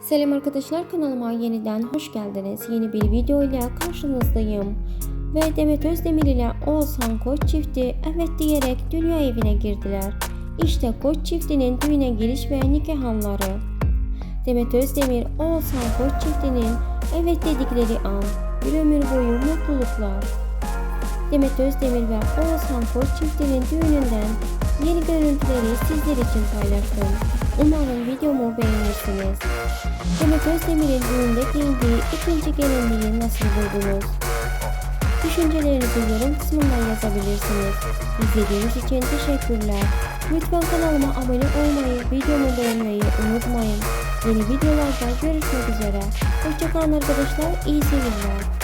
Selam arkadaşlar kanalıma yeniden hoş geldiniz. Yeni bir video ile karşınızdayım. Ve Demet Özdemir ile Oğuzhan Koç çifti evet diyerek dünya evine girdiler. İşte Koç çiftinin düğüne giriş ve nikah anları. Demet Özdemir, Oğuzhan Koç çiftinin evet dedikleri an bir ömür boyu mutluluklar. Demet Özdemir ve Oğuzhan Koç çiftinin düğününden yeni görüntüleri sizler için paylaştım. Umarım videomu beğenirsiniz. Demet Özdemir'in düğünde giyindiği ikinci gelinliği nasıl buldunuz? Düşüncelerinizi yorum kısmından yazabilirsiniz. İzlediğiniz için teşekkürler. Lütfen kanalıma abone olmayı, videomu beğenmeyi unutmayın. Yeni videolarda görüşmek üzere. Hoşçakalın arkadaşlar, iyi seyirler.